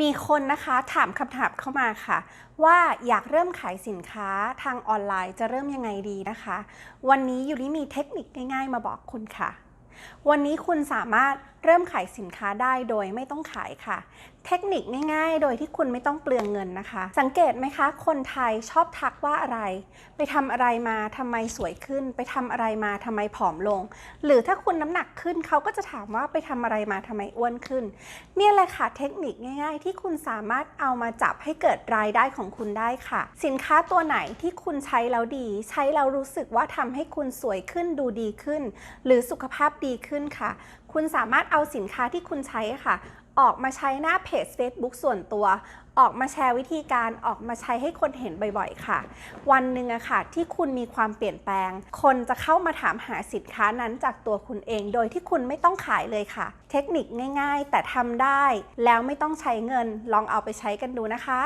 มีคนนะคะถามคำถามเข้ามาค่ะ ว่าอยากเริ่มขายสินค้าทางออนไลน์จะเริ่มยังไงดีนะคะ วันนี้ยูริมีเทคนิคง่ายๆมาบอกคุณค่ะ วันนี้คุณสามารถ เริ่มขายสินค้าได้โดยไม่ต้องขายค่ะ เทคนิคง่ายๆ โดยที่คุณไม่ต้องเปลืองเงินนะคะ สังเกตไหมคะ คนไทยชอบทักว่าอะไร ไปทำอะไรมาทำไมสวยขึ้น ไปทำอะไรมาทำไมผอมลง หรือถ้าคุณน้ำหนักขึ้นเขาก็จะถามว่าไปทำอะไรมาทำไมอ้วนขึ้น เนี่ยแหละค่ะเทคนิคง่าย ๆ ที่คุณสามารถเอามาจับให้เกิดรายได้ของคุณได้ค่ะ สินค้าตัวไหนที่คุณใช้แล้วดี ใช้แล้วรู้สึกว่าทำให้คุณสวยขึ้นดูดีขึ้น หรือสุขภาพดีขึ้นค่ะ คุณสามารถเอาสินค้าที่คุณใช้ค่ะ ออกมาใช้หน้าเพจ Facebook ส่วนตัว ออกมาแชร์วิธีการออกมาใช้ให้คนเห็นบ่อยๆ ค่ะ วันหนึ่งอะค่ะ ที่คุณมีความเปลี่ยนแปลง คนจะเข้ามาถามหาสินค้านั้นจากตัวคุณเอง โดยที่คุณไม่ต้องขายเลยค่ะ เทคนิคง่าย ๆ แต่ทำได้ แล้วไม่ต้องใช้เงิน ลองเอาไปใช้กันดูนะคะ